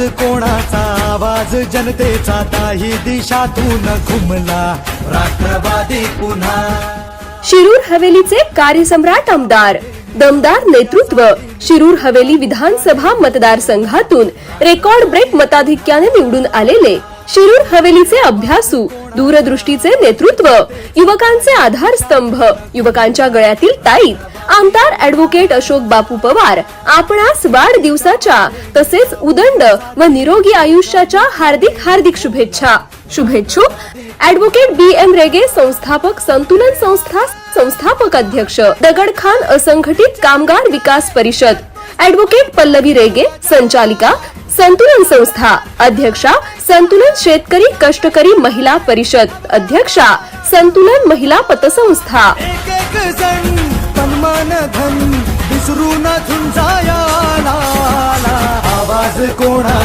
कोणाचा? आवाज जनतेचा. काही दिशातून घुमला. राष्ट्रवादी पुन्हा. शिरूर हवेलीचे कार्यसम्राट आमदार. दमदार नेतृत्व. शिरूर हवेली विधानसभा मतदारसंघातून रेकॉर्ड ब्रेक मताधिक्याने निवडून आलेले शिरूर हवेलीचे अभ्यासू दूरदृष्टीचे नेतृत्व युवकांचे आधारस्तंभ युवकांच्या गळ्यातील ताईत आमदार ऍडव्होकेट अशोक बापू पवार आपणास वाढदिवसाच्या तसेच उदंड व निरोगी आयुष्याच्या हार्दिक हार्दिक शुभेच्छा. शुभेच्छुक ऍडव्होकेट बी एम रेगे संस्थापक संतुलन संस्था संस्थापक अध्यक्ष. दगड खान असंघटित कामगार विकास परिषद. ऍडव्होकेट पल्लवी रेगे संचालिका. संतुलन संस्था. अध्यक्षा संतुलन शेतकरी कष्टकरी महिला परिषद. अध्यक्षा संतुलन महिला पतसंस्था. एक विसरू न झुंजायाला आवाज कोणा